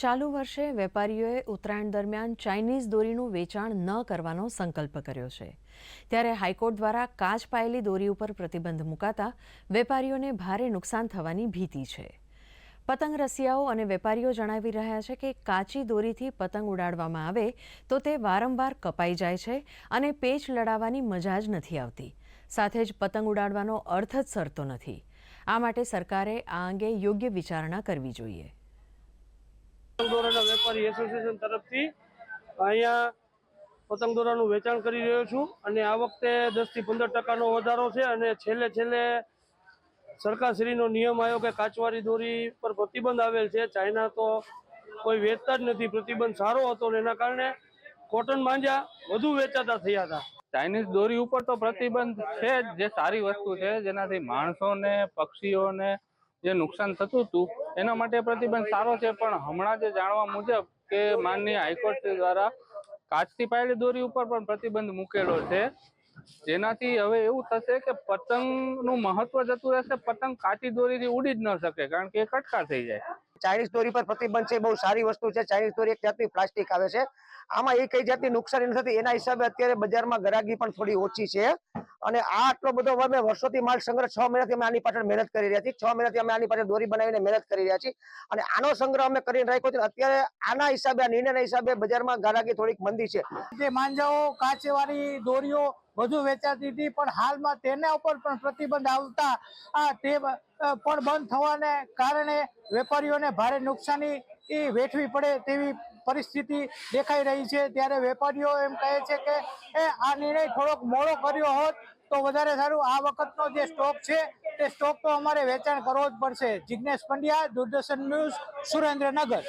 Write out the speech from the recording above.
ચાલુ વર્ષે વેપારીઓએ ઉત્તરાયણ દરમિયાન ચાઇનીઝ દોરીનું વેચાણ ન કરવાનો સંકલ્પ કર્યો છે. ત્યારે હાઈકોર્ટ દ્વારા કાચ પાયેલી દોરી ઉપર પ્રતિબંધ મુકાતા વેપારીઓને ભારે નુકસાન થવાની ભીતિ છે. પતંગ રસિયાઓ અને વેપારીઓ જણાવી રહ્યા છે કે કાચી દોરીથી પતંગ ઉડાડવામાં આવે તો તે વારંવાર કપાઈ જાય છે અને પેચ લડાવવાની મજા જ નથી આવતી. સાથે જ પતંગ ઉડાડવાનો અર્થ જ સરતો નથી. આ માટે સરકારે આ અંગે યોગ્ય વિચારણા કરવી જોઈએ. પતંગ દોરાના વેપારી એસોસિએશન તરફથી અહીંયા પતંગ દોરાનું વેચાણ કરી રહ્યો છું અને આ વખતે દસથી પંદર ટકાનો વધારો છે અને છેલ્લે છેલ્લે સરકારશ્રીનો નિયમ આવ્યો કે કાચવારી દોરી પર પ્રતિબંધ આવેલ છે. ચાઇના તો કોઈ વેચતા જ નથી. પ્રતિબંધ સારો હતો અને એના કારણે કોટન માંજા વધુ વેચાતા થયા હતા. ચાઇનીઝ દોરી ઉપર તો પ્રતિબંધ છે જ, જે સારી વસ્તુ છે, જેનાથી માણસોને, પક્ષીઓને જે નુકસાન થતું હતું, એના માટે પ્રતિબંધ સારો છે, પણ હમણાં જે જાણવા મુજબ કે માનનીય હાઈકોર્ટ દ્વારા કાચથી પાયેલી દોરી ઉપર પણ પ્રતિબંધ મૂકેલો છે. જેનાથી હવે એવું થશે કે પતંગનું મહત્વ જતું રહેશે, પતંગ કાચી દોરીથી ઉડી જ ન શકે, કારણ કે એ કટકા થઈ જાય. ચાઇનીઝ દોરી પર પ્રતિબંધ છે બહુ સારી વસ્તુ છે. ચાઇનીઝ દોરી એક જાતની પ્લાસ્ટિક આવે છે. આમાં એ કઈ જાતની નુકસાની નથી, એના હિસાબે અત્યારે બજારમાં ગરાગી પણ થોડી ઓછી છે. અને આટલો બધો અમે વર્ષોથી માલ સંગ્રહ છ મહિનાથી અમે આની પાછળ મહેનત કરી રહ્યા છીએ. છ મહિનાથી અમે આની પાછળ દોરી બનાવીને મહેનત કરી રહ્યા છીએ. અને આનો સંગ્રહ અમે કરીને રાખ્યો છે. અત્યારે આના હિસાબે, આ નિર્ણયના હિસાબે બજારમાં ગરાગી થોડીક મંદી છે. જે માંજાઓ કાચેવાળી દોરીઓ વધુ વેચાતી હતી, પણ હાલમાં તેના ઉપર પણ પ્રતિબંધ આવતા તે પણ બંધ થવાને કારણે વેપારીઓને ભારે નુકસાની વેઠવી પડે તેવી પરિસ્થિતિ દેખાઈ રહી છે. ત્યારે વેપારીઓ એમ કહે છે કે, એ, આ નિર્ણય થોડોક મોડો કર્યો હોત તો વધારે સારું. આ વખતનો જે સ્ટોક છે, તે સ્ટોક તો અમારે વેચાણ કરવો જ પડશે. જિજ્ઞેશ પંડ્યા, દૂરદર્શન ન્યૂઝ, સુરેન્દ્રનગર.